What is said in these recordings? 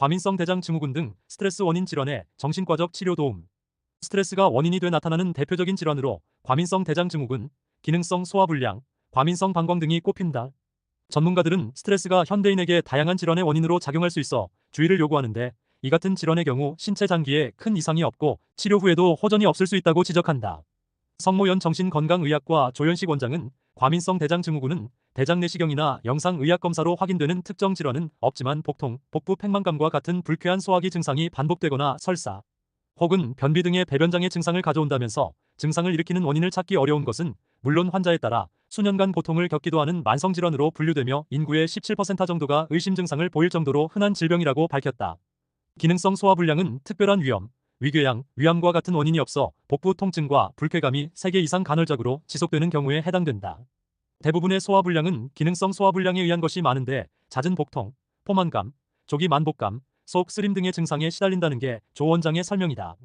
과민성 대장 증후군 등 스트레스 원인 질환의 정신과적 치료 도움. 스트레스가 원인이 돼 나타나는 대표적인 질환으로 과민성 대장 증후군, 기능성 소화불량, 과민성 방광 등이 꼽힌다. 전문가들은 스트레스가 현대인에게 다양한 질환의 원인으로 작용할 수 있어 주의를 요구하는데 이 같은 질환의 경우 신체 장기에 큰 이상이 없고 치료 후에도 호전이 없을 수 있다고 지적한다. 성모연 정신건강의학과 조현식 원장은 과민성 대장 증후군은 대장 내시경이나 영상의학 검사로 확인되는 특정 질환은 없지만 복통, 복부 팽만감과 같은 불쾌한 소화기 증상이 반복되거나 설사, 혹은 변비 등의 배변장애 증상을 가져온다면서 증상을 일으키는 원인을 찾기 어려운 것은 물론 환자에 따라 수년간 고통을 겪기도 하는 만성질환으로 분류되며 인구의 17% 정도가 의심 증상을 보일 정도로 흔한 질병이라고 밝혔다. 기능성 소화불량은 특별한 위험, 위궤양, 위암과 같은 원인이 없어 복부 통증과 불쾌감이 3개 이상 간헐적으로 지속되는 경우에 해당된다. 대부분의 소화불량은 기능성 소화불량에 의한 것이 많은데 잦은 복통, 포만감, 조기 만복감, 속 쓰림 등의 증상에 시달린다는 게 조 원장의 설명이다.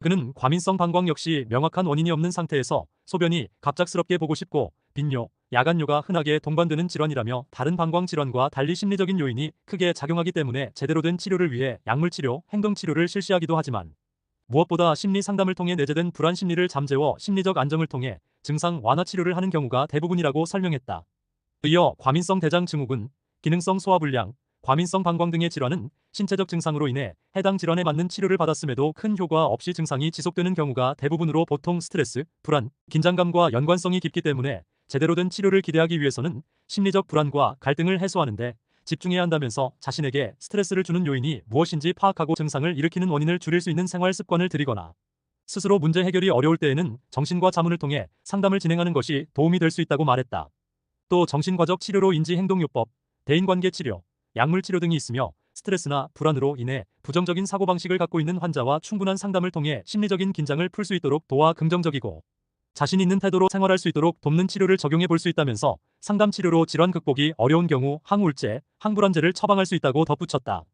그는 과민성 방광 역시 명확한 원인이 없는 상태에서 소변이 갑작스럽게 보고 싶고 빈뇨, 야간뇨가 흔하게 동반되는 질환이라며 다른 방광 질환과 달리 심리적인 요인이 크게 작용하기 때문에 제대로 된 치료를 위해 약물 치료, 행동 치료를 실시하기도 하지만 무엇보다 심리 상담을 통해 내재된 불안 심리를 잠재워 심리적 안정을 통해 증상 완화 치료를 하는 경우가 대부분이라고 설명했다. 이어 과민성 대장 증후군, 기능성 소화불량, 과민성 방광 등의 질환은 신체적 증상으로 인해 해당 질환에 맞는 치료를 받았음에도 큰 효과 없이 증상이 지속되는 경우가 대부분으로 보통 스트레스, 불안, 긴장감과 연관성이 깊기 때문에 제대로 된 치료를 기대하기 위해서는 심리적 불안과 갈등을 해소하는 데 집중해야 한다면서 자신에게 스트레스를 주는 요인이 무엇인지 파악하고 증상을 일으키는 원인을 줄일 수 있는 생활 습관을 들이거나 스스로 문제 해결이 어려울 때에는 정신과 자문을 통해 상담을 진행하는 것이 도움이 될 수 있다고 말했다. 또 정신과적 치료로 인지 행동요법, 대인관계 치료, 약물 치료 등이 있으며 스트레스나 불안으로 인해 부정적인 사고방식을 갖고 있는 환자와 충분한 상담을 통해 심리적인 긴장을 풀 수 있도록 도와 긍정적이고 자신 있는 태도로 생활할 수 있도록 돕는 치료를 적용해 볼 수 있다면서 상담 치료로 질환 극복이 어려운 경우 항우울제, 항불안제를 처방할 수 있다고 덧붙였다.